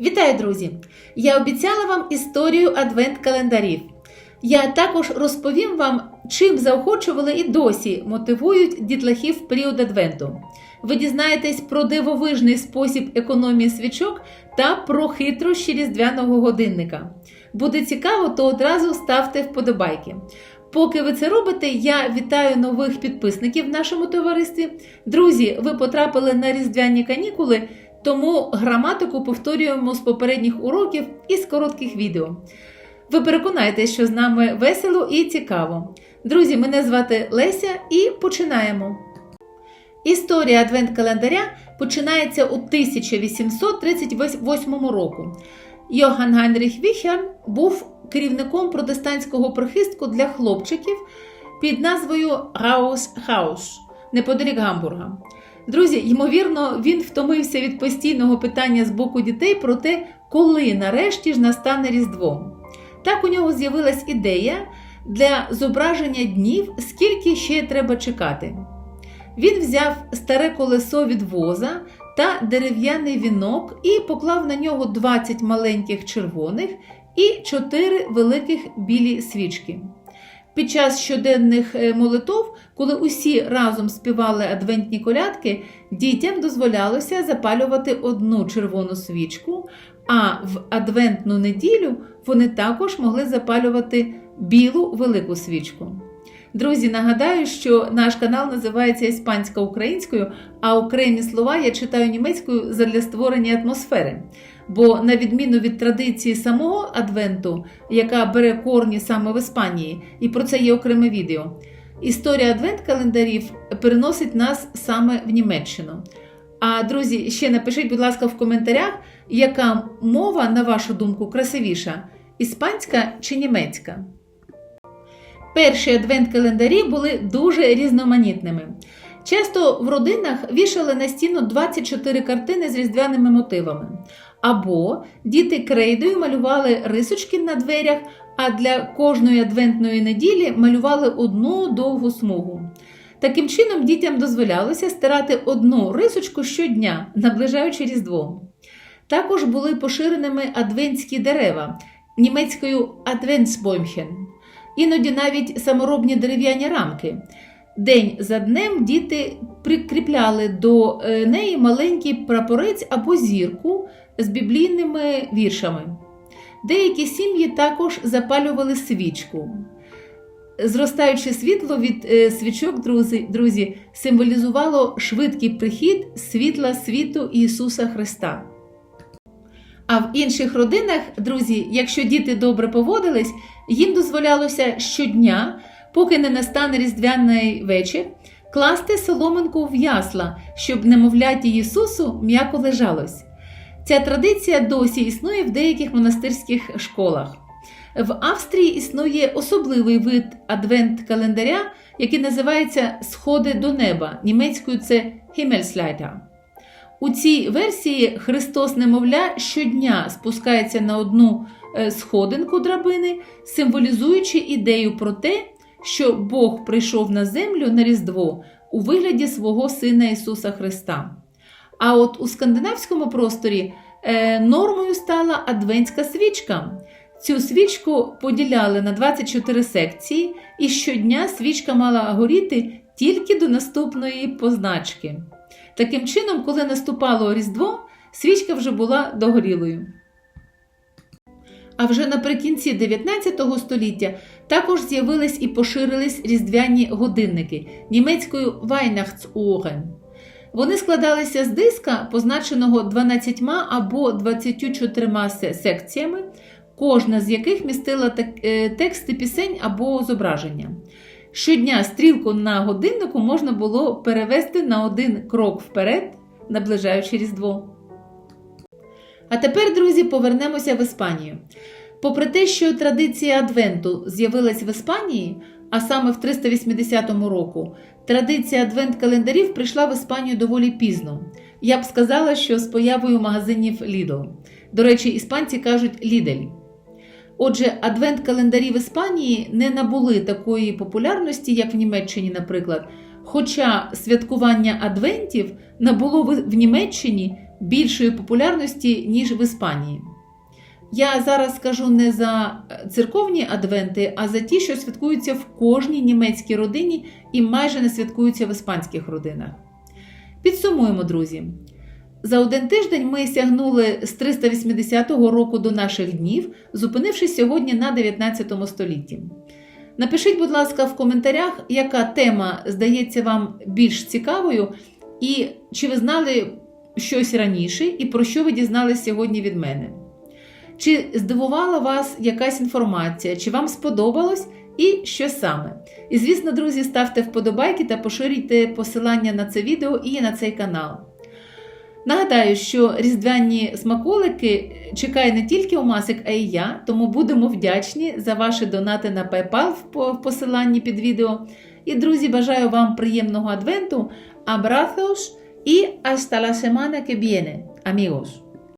Вітаю, друзі! Я обіцяла вам історію адвент-календарів. Я також розповім вам, чим заохочували і досі мотивують дітлахів в період адвенту. Ви дізнаєтесь про дивовижний спосіб економії свічок та про хитрощі різдвяного годинника. Буде цікаво, то одразу ставте вподобайки. Поки ви це робите, я вітаю нових підписників в нашому товаристві. Друзі, ви потрапили на різдвяні канікули, тому граматику повторюємо з попередніх уроків і з коротких відео. Ви переконаєтесь, що з нами весело і цікаво. Друзі, мене звати Леся і починаємо. Історія адвент-календаря починається у 1838 року. Йоган Гайнріх Віхерн був керівником протестантського прихистку для хлопчиків під назвою Раус Хаус неподалік Гамбурга. Друзі, ймовірно, він втомився від постійного питання з боку дітей про те, коли нарешті ж настане Різдво. Так у нього з'явилась ідея для зображення днів, скільки ще треба чекати. Він взяв старе колесо від воза та дерев'яний вінок і поклав на нього 20 маленьких червоних і 4 великих білі свічки. Під час щоденних е, молитов, коли усі разом співали адвентні колядки, дітям дозволялося запалювати одну червону свічку, а в адвентну неділю вони також могли запалювати білу велику свічку. Друзі, нагадаю, що наш канал називається Іспанська українською, а окремі слова я читаю німецькою задля створення атмосфери. Бо, на відміну від традиції самого Адвенту, яка бере корні саме в Іспанії, і про це є окреме відео, історія адвент-календарів переносить нас саме в Німеччину. А друзі, ще напишіть, будь ласка, в коментарях, яка мова, на вашу думку, красивіша: іспанська чи німецька? Перші адвент-календарі були дуже різноманітними. Часто в родинах вішали на стіну 24 картини з різдвяними мотивами. Або діти крейдою малювали рисочки на дверях, а для кожної адвентної неділі малювали одну довгу смугу. Таким чином, дітям дозволялося стирати одну рисочку щодня, наближаючи Різдво. Також були поширеними адвентські дерева німецькою Adventsbäumchen. Іноді навіть саморобні дерев'яні рамки. День за днем діти прикріпляли до е, неї маленький прапорець або зірку з біблійними віршами. Деякі сім'ї також запалювали свічку. Зростаюче світло від е, свічок, друзі, друзі, символізувало швидкий прихід світла світу Ісуса Христа. А в інших родинах, друзі, якщо діти добре поводились, їм дозволялося щодня, поки не настане різдвяний вечір, класти соломинку в ясла, щоб немовляті Ісусу м'яко лежалось. Ця традиція досі існує в деяких монастирських школах. В Австрії існує особливий вид адвент-календаря, який називається Сходи до неба. Німецькою це Himmelsleiter. У цій версії Христос немовля щодня спускається на одну е, сходинку драбини, символізуючи ідею про те, що Бог прийшов на землю на Різдво у вигляді свого Сина Ісуса Христа. А от у скандинавському просторі е, нормою стала адвентська свічка. Цю свічку поділяли на 24 секції, і щодня свічка мала горіти тільки до наступної позначки. Таким чином, коли наступало Різдво, свічка вже була догорілою. А вже наприкінці 19 століття також з'явились і поширились різдвяні годинники німецькою Weihnachtsuhren. Вони складалися з диска, позначеного 12 або 24 секціями, кожна з яких містила е, тексти пісень або зображення. Щодня стрілку на годиннику можна було перевести на один крок вперед, наближаючи Різдво. А тепер, друзі, повернемося в Іспанію. Попри те, що традиція Адвенту з'явилась в Іспанії, а саме в 380 року, традиція адвент-календарів прийшла в Іспанію доволі пізно. Я б сказала, що з появою магазинів Lidl. До речі, іспанці кажуть Lidl. Отже, адвент-календарі в Іспанії не набули такої популярності, як в Німеччині, наприклад. Хоча святкування адвентів набуло в Німеччині більшої популярності, ніж в Іспанії. Я зараз скажу не за церковні адвенти, а за ті, що святкуються в кожній німецькій родині і майже не святкуються в іспанських родинах. Підсумуємо, друзі. За один тиждень ми сягнули з 380 року до наших днів, зупинившись сьогодні на 19 столітті. Напишіть, будь ласка, в коментарях, яка тема здається вам більш цікавою, і чи ви знали щось раніше, і про що ви дізналися сьогодні від мене. Чи здивувала вас якась інформація, чи вам сподобалось і що саме? І звісно, друзі, ставте вподобайки та поширюйте посилання на це відео і на цей канал. Нагадаю, що різдвяні смаколики чекає не тільки Омасик, а й я, тому будемо вдячні за ваші донати на PayPal в посиланні під відео. І, друзі, бажаю вам приємного адвенту, абразos і hasta la semana que viene, amigos!